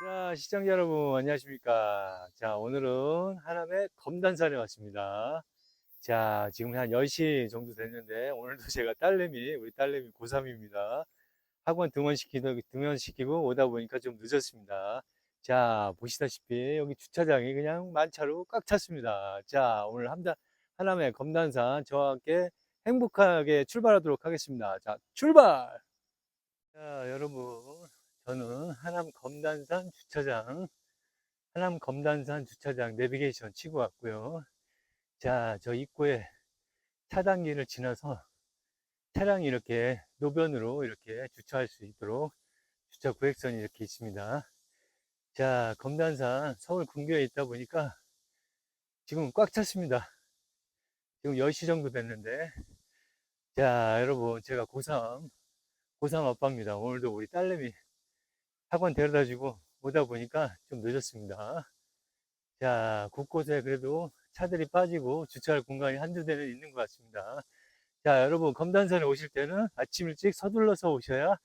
자, 시청자 여러분, 안녕하십니까. 자, 오늘은 하남의 검단산에 왔습니다. 자, 지금 한 10시 정도 됐는데, 오늘도 제가 딸내미, 우리 딸내미 고3입니다. 학원 등원시키고, 등원시키고 오다 보니까 좀 늦었습니다. 자, 보시다시피 여기 주차장이 그냥 만차로 꽉 찼습니다. 자, 오늘 함자, 하남의 검단산 저와 함께 행복하게 출발하도록 하겠습니다. 자, 출발! 자, 여러분. 저는 하남 검단산 주차장, 하남 검단산 주차장 내비게이션 치고 왔고요. 자, 저 입구에 차단기를 지나서 차량이 이렇게 노변으로 이렇게 주차할 수 있도록 주차 구획선이 이렇게 있습니다. 자, 검단산 서울 근교에 있다 보니까 지금 꽉 찼습니다. 지금 10시 정도 됐는데, 자, 여러분, 제가 고3, 고3 아빠입니다. 오늘도 우리 딸내미 학원 데려다 주고 오다 보니까 좀 늦었습니다. 자, 곳곳에 그래도 차들이 빠지고 주차할 공간이 한두 대는 있는 것 같습니다. 자, 여러분, 검단산에 오실 때는 아침 일찍 서둘러서 오셔야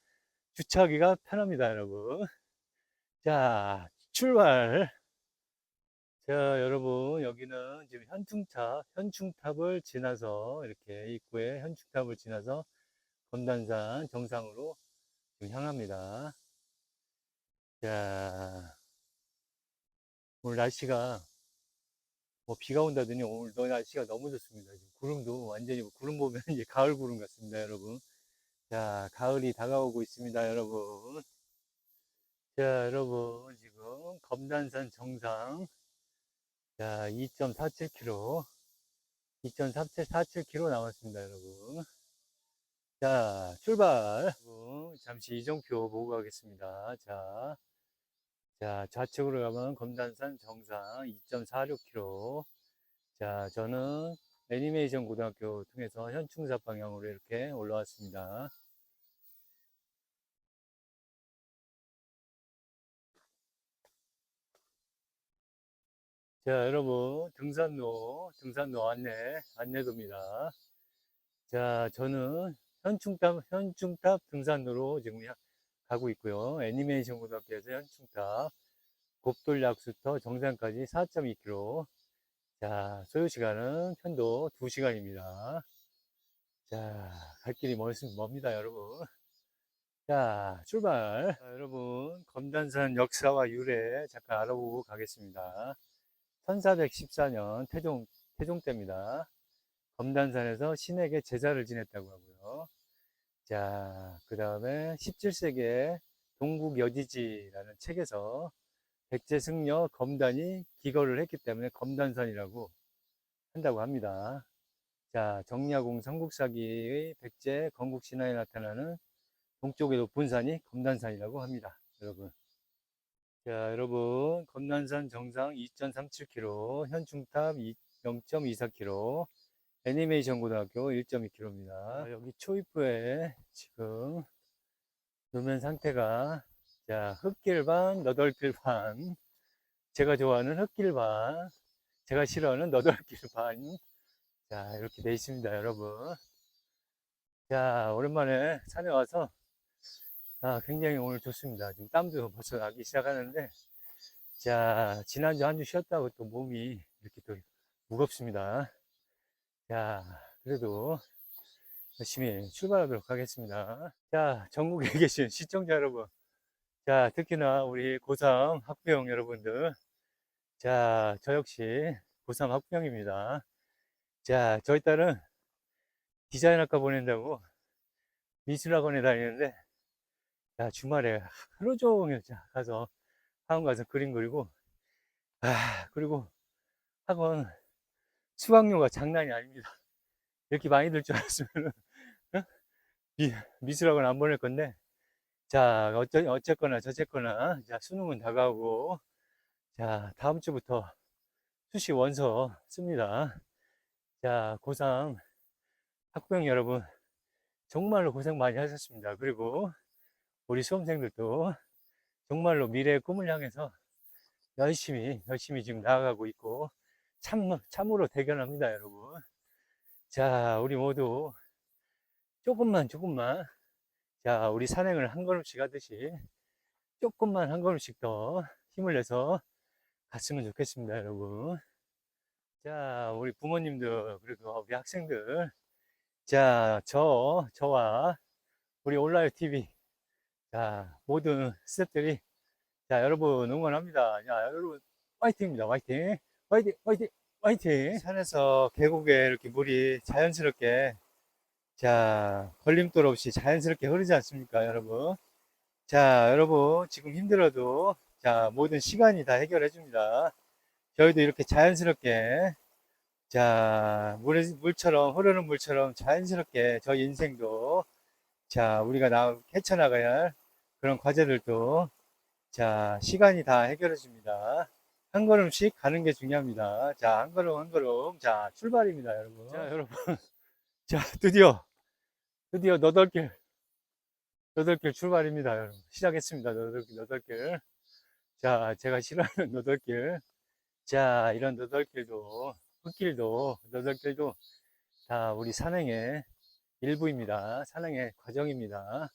주차하기가 편합니다, 여러분. 자, 출발! 자, 여러분, 여기는 지금 현충탑, 현충탑을 지나서 이렇게 입구에 현충탑을 지나서 검단산 정상으로 지금 향합니다. 자, 오늘 날씨가 뭐 비가 온다더니 오늘 너 날씨가 너무 좋습니다. 지금 구름도 완전히 구름 보면 이제 가을 구름 같습니다, 여러분. 자, 가을이 다가오고 있습니다, 여러분. 자, 여러분 지금 검단산 정상 자, 2.47km 2.47km 남았습니다, 여러분. 자, 출발. 잠시 이정표 보고 가겠습니다. 자, 자, 좌측으로 가면 검단산 정상 2.46km. 자, 저는 애니메이션 고등학교 통해서 현충사 방향으로 이렇게 올라왔습니다. 자, 여러분, 등산로, 등산로 안내, 안내도입니다. 자, 저는 현충탑, 현충탑 등산로로 지금 야- 가고 있고요. 애니메이션 고등학교에서 현충탑, 곱돌 약수터 정상까지 4.2km. 자, 소요 시간은 편도 2시간입니다. 자, 갈 길이 멀, 멉니다, 여러분. 자, 출발. 자, 여러분, 검단산 역사와 유래 잠깐 알아보고 가겠습니다. 1414년 태종, 태종 때입니다. 검단산에서 신에게 제사를 지냈다고 하고요. 자, 그 다음에 17세기에 동국 여지지라는 책에서 백제승려 검단이 기거를 했기 때문에 검단산이라고 한다고 합니다. 자, 정야공 삼국사기의 백제 건국 신화에 나타나는 동쪽의 높은 산이 검단산이라고 합니다. 여러분. 자, 여러분, 검단산 정상 2.37km, 현충탑 0.24km, 애니메이션 고등학교 1.2km입니다. 여기 초입부에 지금 노면 상태가 자 흙길 반, 너덜길 반. 제가 좋아하는 흙길 반, 제가 싫어하는 너덜길 반. 자 이렇게 돼 있습니다, 여러분. 자 오랜만에 산에 와서 아, 굉장히 오늘 좋습니다. 지금 땀도 벌써 나기 시작하는데 자 지난주 한 주 쉬었다고 또 몸이 이렇게 또 무겁습니다. 자, 그래도 열심히 출발하도록 하겠습니다. 자, 전국에 계신 시청자 여러분. 자, 특히나 우리 고3 학부형 여러분들. 자, 저 역시 고3 학부형입니다. 자, 저희 딸은 디자인학과 보낸다고 미술학원에 다니는데, 자, 주말에 하루 종일 자, 가서 학원 가서 그림 그리고, 아, 그리고 학원 수강료가 장난이 아닙니다. 이렇게 많이 들 줄 알았으면 미, 미술학원 안 보낼 건데 자 어쩌, 어쨌거나 저쨌거나 자 수능은 다가오고 자 다음 주부터 수시 원서 씁니다. 자 고3 학부형 여러분 정말로 고생 많이 하셨습니다. 그리고 우리 수험생들도 정말로 미래의 꿈을 향해서 열심히 열심히 지금 나아가고 있고 참, 참으로 대견합니다, 여러분. 자, 우리 모두 조금만, 조금만, 자, 우리 산행을 한 걸음씩 하듯이 조금만 한 걸음씩 더 힘을 내서 갔으면 좋겠습니다, 여러분. 자, 우리 부모님들, 그리고 우리 학생들. 자, 저, 저와 우리 온라인 TV. 자, 모든 스태프들이. 자, 여러분 응원합니다. 자, 여러분 화이팅입니다. 화이팅. 화이팅, 화이팅, 화이팅. 산에서 계곡에 이렇게 물이 자연스럽게 자, 걸림돌 없이 자연스럽게 흐르지 않습니까, 여러분? 자, 여러분, 지금 힘들어도, 자, 모든 시간이 다 해결해 줍니다. 저희도 이렇게 자연스럽게, 자, 물, 물처럼, 흐르는 물처럼 자연스럽게 저희 인생도, 자, 우리가 나, 헤쳐나가야 할 그런 과제들도, 자, 시간이 다 해결해 줍니다. 한 걸음씩 가는 게 중요합니다. 자, 한 걸음 한 걸음. 자, 출발입니다, 여러분. 자, 여러분. 자, 드디어, 드디어 너덜길, 너덜길 출발입니다, 여러분. 시작했습니다, 너덜길, 너덜길. 자, 제가 싫어하는 너덜길. 자, 이런 너덜길도, 흙길도, 너덜길도 다 우리 산행의 일부입니다. 산행의 과정입니다.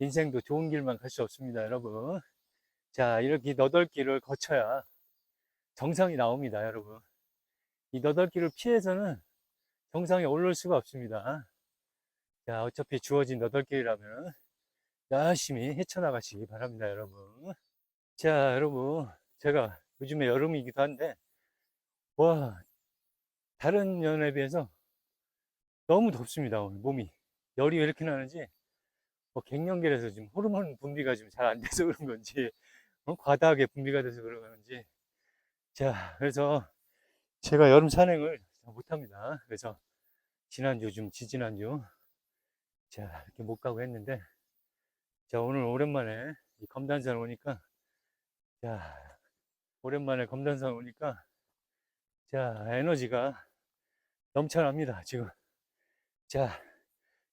인생도 좋은 길만 갈 수 없습니다, 여러분. 자, 이렇게 너덜길을 거쳐야 정상이 나옵니다, 여러분. 이 너덜길을 피해서는 정상에 오를 수가 없습니다. 자, 어차피 주어진 너덜길이라면 열심히 헤쳐나가시기 바랍니다, 여러분. 자, 여러분. 제가 요즘에 여름이기도 한데, 와, 다른 년에 비해서 너무 덥습니다, 오늘 몸이. 열이 왜 이렇게 나는지, 뭐 갱년기라서 지금 호르몬 분비가 좀잘안 돼서 그런 건지, 어? 과다하게 분비가 돼서 그런 건지. 자, 그래서 제가 여름 산행을 못합니다. 그래서 지난주 좀 지지난주 자 이렇게 못 가고 했는데 자 오늘 오랜만에 이 검단산 오니까 자 오랜만에 검단산 오니까 자 에너지가 넘쳐납니다 지금 자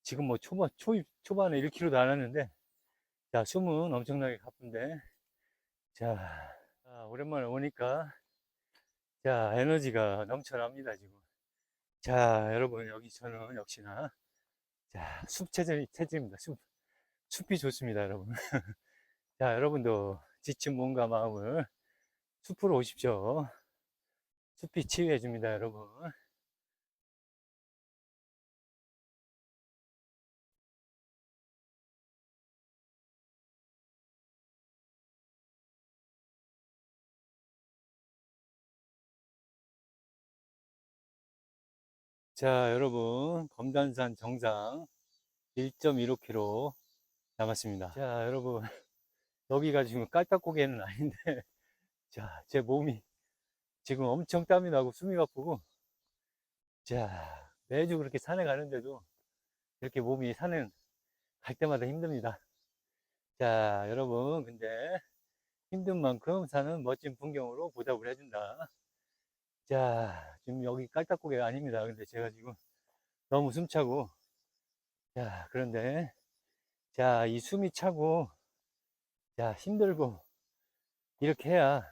지금 뭐 초반 초 초반에 1km도 안 왔는데 자 숨은 엄청나게 가쁜데 자, 자 오랜만에 오니까 자 에너지가 넘쳐납니다 지금 자, 여러분, 여기 저는 역시나, 자, 숲 체질, 체질입니다. 숲, 숲이 좋습니다, 여러분. 자, 여러분도 지친 몸과 마음을 숲으로 오십시오. 숲이 치유해줍니다, 여러분. 자, 여러분, 검단산 정상 1.15km 남았습니다. 자, 여러분, 여기가 지금 깔딱고개는 아닌데, 자, 제 몸이 지금 엄청 땀이 나고 숨이 가쁘고, 자, 매주 그렇게 산에 가는데도 이렇게 몸이 산에 갈 때마다 힘듭니다. 자, 여러분, 근데 힘든 만큼 산은 멋진 풍경으로 보답을 해준다. 자, 지금 여기 깔딱고개가 아닙니다. 근데 제가 지금 너무 숨차고, 자, 그런데, 자, 이 숨이 차고, 자, 힘들고, 이렇게 해야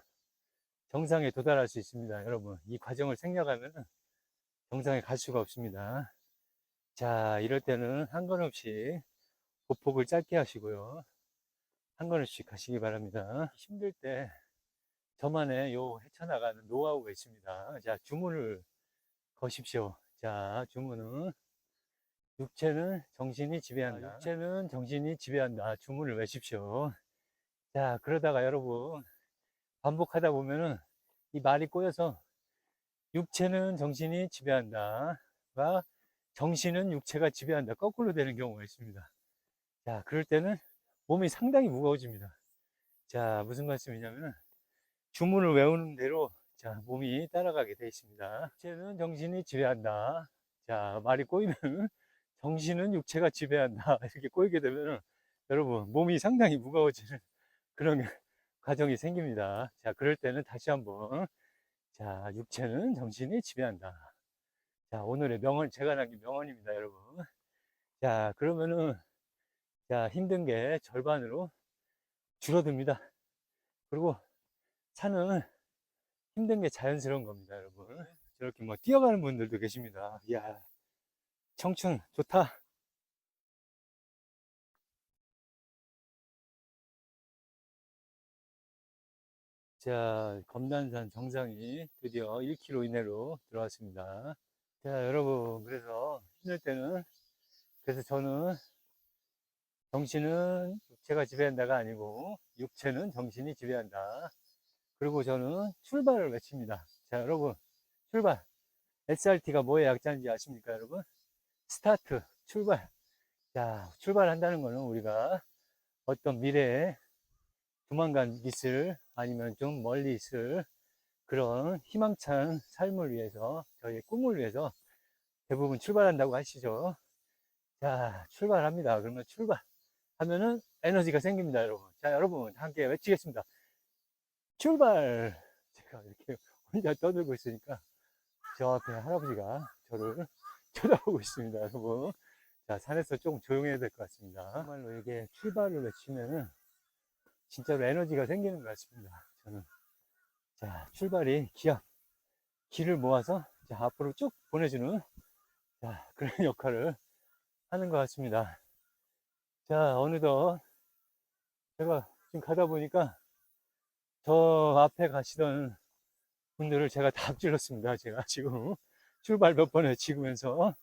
정상에 도달할 수 있습니다. 여러분, 이 과정을 생략하면 정상에 갈 수가 없습니다. 자, 이럴 때는 한 걸음씩 보폭을 짧게 하시고요. 한 걸음씩 가시기 바랍니다. 힘들 때, 저만의 요 헤쳐나가는 노하우가 있습니다. 자, 주문을 거십시오. 자, 주문은 육체는 정신이 지배한다. 육체는 정신이 지배한다. 주문을 외십시오. 자, 그러다가 여러분 반복하다 보면은 이 말이 꼬여서 육체는 정신이 지배한다가 정신은 육체가 지배한다. 거꾸로 되는 경우가 있습니다. 자, 그럴 때는 몸이 상당히 무거워집니다. 자, 무슨 말씀이냐면 주문을 외우는 대로 자 몸이 따라가게 되어 있습니다. 육체는 정신이 지배한다. 자 말이 꼬이면 정신은 육체가 지배한다. 이렇게 꼬이게 되면 여러분 몸이 상당히 무거워지는 그런 과정이 생깁니다. 자 그럴 때는 다시 한번 자 육체는 정신이 지배한다. 자 오늘의 명언 제가 남긴 명언입니다, 여러분. 자 그러면은 자 힘든 게 절반으로 줄어듭니다. 그리고 산은 힘든 게 자연스러운 겁니다, 여러분. 저렇게 뭐 뛰어가는 분들도 계십니다. 이야, 청춘 좋다. 자, 검단산 정상이 드디어 1km 이내로 들어왔습니다. 자, 여러분, 그래서 힘들 때는, 그래서 저는 정신은 육체가 지배한다가 아니고, 육체는 정신이 지배한다. 그리고 저는 출발을 외칩니다. 자, 여러분, 출발. SRT가 뭐의 약자인지 아십니까, 여러분? 스타트, 출발. 자, 출발한다는 거는 우리가 어떤 미래에 조만간 있을 아니면 좀 멀리 있을 그런 희망찬 삶을 위해서 저희의 꿈을 위해서 대부분 출발한다고 하시죠. 자, 출발합니다. 그러면 출발 하면은 에너지가 생깁니다, 여러분. 자, 여러분 함께 외치겠습니다. 출발! 제가 이렇게 혼자 떠들고 있으니까 저 앞에 할아버지가 저를 쳐다보고 있습니다, 여러분. 자, 산에서 조금 조용해야 될 것 같습니다. 정말로 이게 출발을 외치면은 진짜로 에너지가 생기는 것 같습니다. 저는. 자, 출발이 기압, 기를 모아서 자, 앞으로 쭉 보내주는 자, 그런 역할을 하는 것 같습니다. 자, 어느덧 제가 지금 가다 보니까 저 앞에 가시던 분들을 제가 다 앞질렀습니다. 제가 지금 출발 몇번 외치면서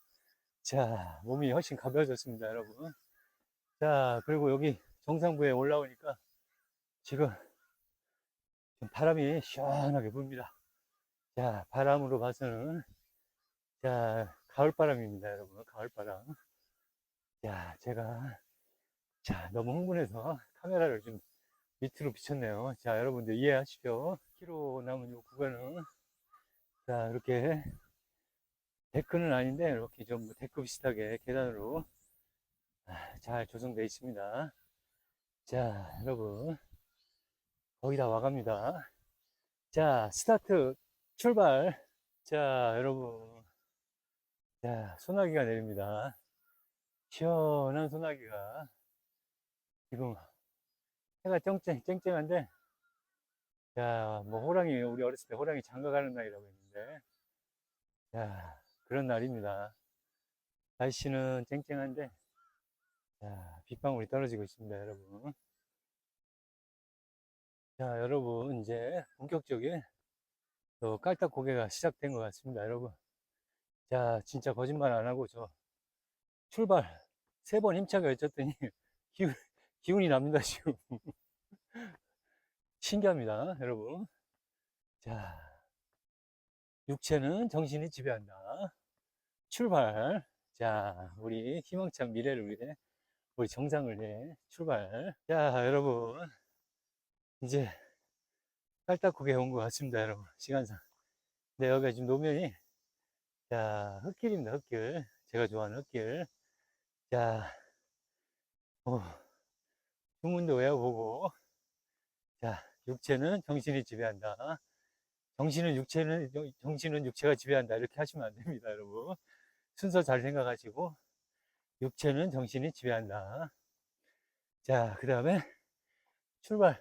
자, 몸이 훨씬 가벼워졌습니다, 여러분. 자, 그리고 여기 정상부에 올라오니까 지금 바람이 시원하게 붑니다. 자, 바람으로 봐서는 자, 가을 바람입니다, 여러분. 가을 바람. 자, 제가 자, 너무 흥분해서 카메라를 좀 밑으로 비쳤네요. 자, 여러분들 이해하시죠? 키로 남은 이 구간은 자, 이렇게 데크는 아닌데 이렇게 좀 데크 비슷하게 계단으로 아, 잘 조성되어 있습니다. 자, 여러분 거의 다 와갑니다. 자, 스타트 출발. 자, 여러분. 자, 소나기가 내립니다. 시원한 소나기가 지금 해가 쨍쨍, 쨍쨍한데 자, 뭐 호랑이 우리 어렸을 때 호랑이 장가 가는 날이라고 했는데 자, 그런 날입니다. 날씨는 쨍쨍한데 자, 빗방울이 떨어지고 있습니다, 여러분. 자, 여러분, 이제 본격적인 또 깔딱 고개가 시작된 것 같습니다, 여러분. 자, 진짜 거짓말 안 하고 저 출발 세 번 힘차게 외쳤더니 기운, 기운이 납니다, 지금. 신기합니다, 여러분. 자, 육체는 정신이 지배한다. 출발. 자, 우리 희망찬 미래를 위해, 우리 정상을 위해 출발. 자, 여러분. 이제 깔딱하게 온것 같습니다, 여러분. 시간상. 네, 여기가 지금 노면이, 자, 흙길입니다, 흙길. 제가 좋아하는 흙길. 자, 어, 주문도 외워보고, 자, 육체는 정신이 지배한다. 정신은 육체는, 정신은 육체가 지배한다. 이렇게 하시면 안 됩니다, 여러분. 순서 잘 생각하시고, 육체는 정신이 지배한다. 자, 그 다음에 출발.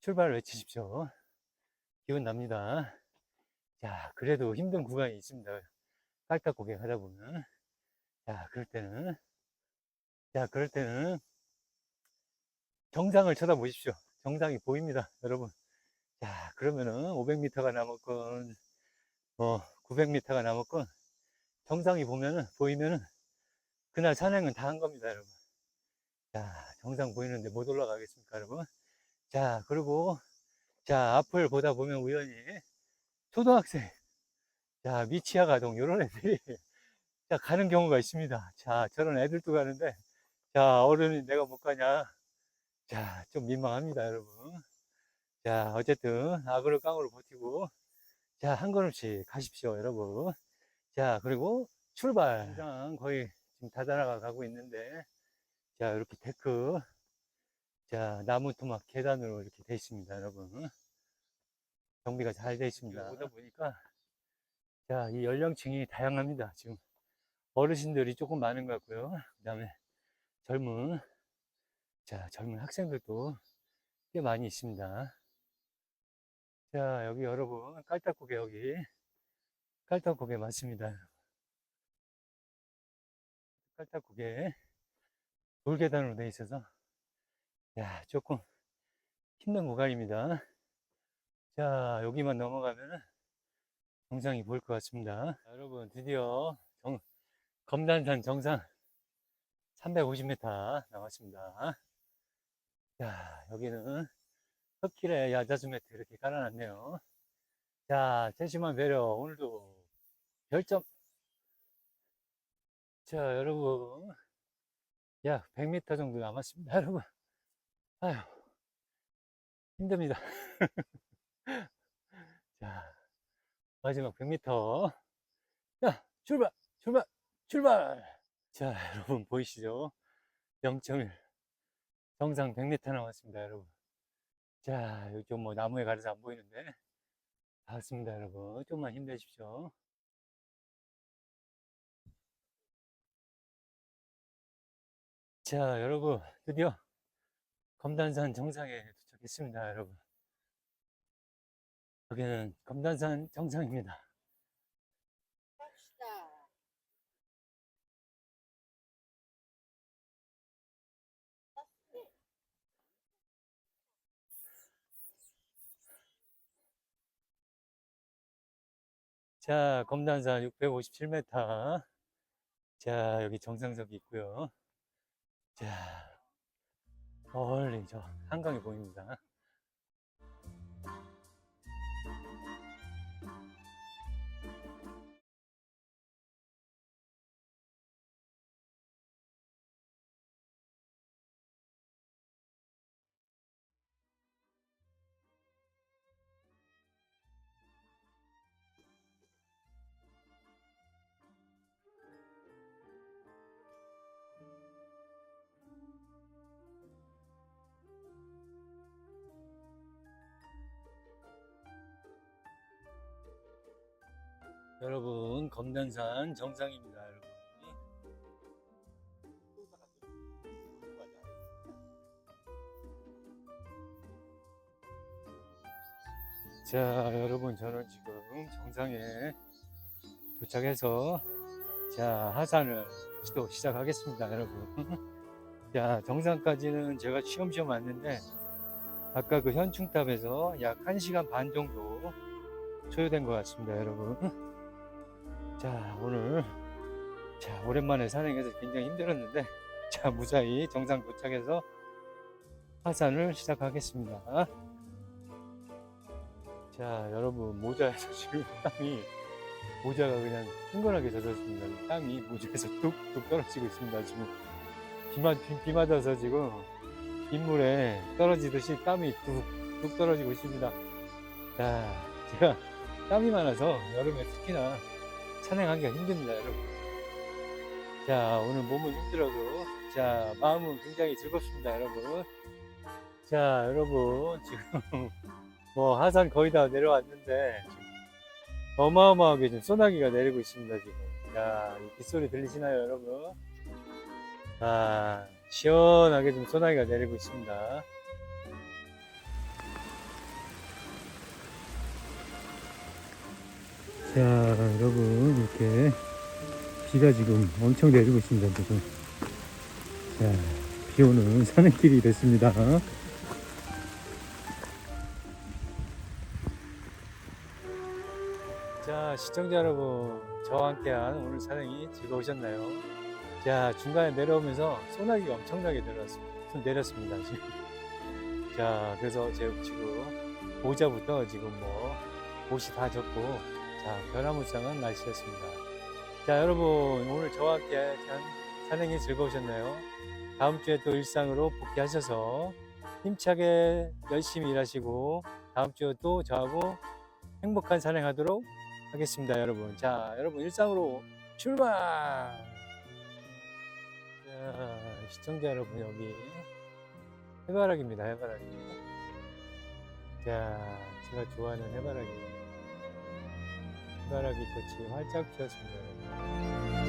출발 외치십시오. 기운 납니다. 자, 그래도 힘든 구간이 있습니다. 깔딱고개 하다 보면. 자, 그럴 때는, 자, 그럴 때는 정상을 쳐다보십시오. 정상이 보입니다, 여러분. 자, 그러면은 500m가 남았건, 뭐, 900m가 남았건, 정상이 보면은, 보이면은, 그날 산행은 다 한 겁니다, 여러분. 자, 정상 보이는데 못 올라가겠습니까, 여러분? 자, 그리고, 자, 앞을 보다 보면 우연히, 초등학생, 자, 미치아 가동, 요런 애들이, 자, 가는 경우가 있습니다. 자, 저런 애들도 가는데, 자, 어른이 내가 못 가냐. 자, 좀 민망합니다, 여러분. 자, 어쨌든, 악으로 깡으로 버티고, 자, 한 걸음씩 가십시오, 여러분. 자, 그리고 출발. 당장 거의 지금 다다라가 가고 있는데, 자, 이렇게 데크, 자, 나무 토막 계단으로 이렇게 되어 있습니다, 여러분. 정비가 잘 되어 있습니다. 오다 보니까, 자, 이 연령층이 다양합니다. 지금 어르신들이 조금 많은 것 같고요. 그 다음에 젊은, 자, 젊은 학생들도 꽤 많이 있습니다. 자, 여기 여러분, 깔딱고개 여기, 깔딱고개 맞습니다. 깔딱고개 돌계단으로 되어 있어서 야, 조금 힘든 구간입니다. 자, 여기만 넘어가면은 정상이 보일 것 같습니다. 자, 여러분, 드디어 정, 검단산 정상 350m 나왔습니다. 자, 여기는 흙길에 야자수 매트 이렇게 깔아놨네요. 자, 세심한 배려. 오늘도 별점. 자, 여러분. 약 100m 정도 남았습니다. 여러분. 아휴, 힘듭니다. 자, 마지막 100m. 자, 출발! 출발! 출발! 자, 여러분 보이시죠? 0.1. 정상 100m 남았습니다, 여러분. 자, 좀뭐 나무에 가려서 안 보이는데. 다 왔습니다, 여러분. 좀만 힘내십시오. 자, 여러분, 드디어 검단산 정상에 도착했습니다, 여러분. 여기는 검단산 정상입니다. 자, 검단산 657m. 자, 여기 정상석이 있고요. 자, 멀리 저 한강이 보입니다. 여러분, 검단산 정상입니다, 여러분. 자, 여러분, 저는 지금 정상에 도착해서 자, 하산을 또 시작하겠습니다, 여러분. 자, 정상까지는 제가 쉬엄쉬엄 왔는데 아까 그 현충탑에서 약 1시간 반 정도 소요된 것 같습니다, 여러분. 자, 오늘 자, 오랜만에 산행해서 굉장히 힘들었는데 자, 무사히 정상 도착해서 하산을 시작하겠습니다. 자, 여러분 모자에서 지금 땀이 모자가 그냥 흥건하게 젖었습니다. 땀이 모자에서 뚝뚝 떨어지고 있습니다. 지금 비만 비, 비 맞아서 지금 빗물에 떨어지듯이 땀이 뚝뚝 떨어지고 있습니다. 자, 제가 땀이 많아서 여름에 특히나 산행하기가 힘듭니다, 여러분. 자, 오늘 몸은 힘들어도, 자, 마음은 굉장히 즐겁습니다, 여러분. 자, 여러분, 지금, 뭐, 하산 거의 다 내려왔는데, 지금 어마어마하게 지금 소나기가 내리고 있습니다, 지금. 자, 이 빗소리 들리시나요, 여러분? 아, 시원하게 좀 소나기가 내리고 있습니다. 자, 여러분, 이렇게 비가 지금 엄청 내리고 있습니다, 지금. 자, 비 오는 산행길이 됐습니다. 자, 시청자 여러분, 저와 함께한 오늘 산행이 즐거우셨나요? 자, 중간에 내려오면서 소나기가 엄청나게 내렸습니다. 내렸습니다, 지금. 자, 그래서 제가 지금 모자부터 지금 뭐, 옷이 다 젖고, 자, 변화무쌍한 날씨였습니다. 자, 여러분, 오늘 저와 함께 한 산행이 즐거우셨나요? 다음 주에 또 일상으로 복귀하셔서 힘차게 열심히 일하시고, 다음 주에 또 저하고 행복한 산행하도록 하겠습니다, 여러분. 자, 여러분, 일상으로 출발! 자, 시청자 여러분, 여기 해바라기입니다, 해바라기. 자, 제가 좋아하는 해바라기. 해바라기 꽃이 활짝 피었습니다.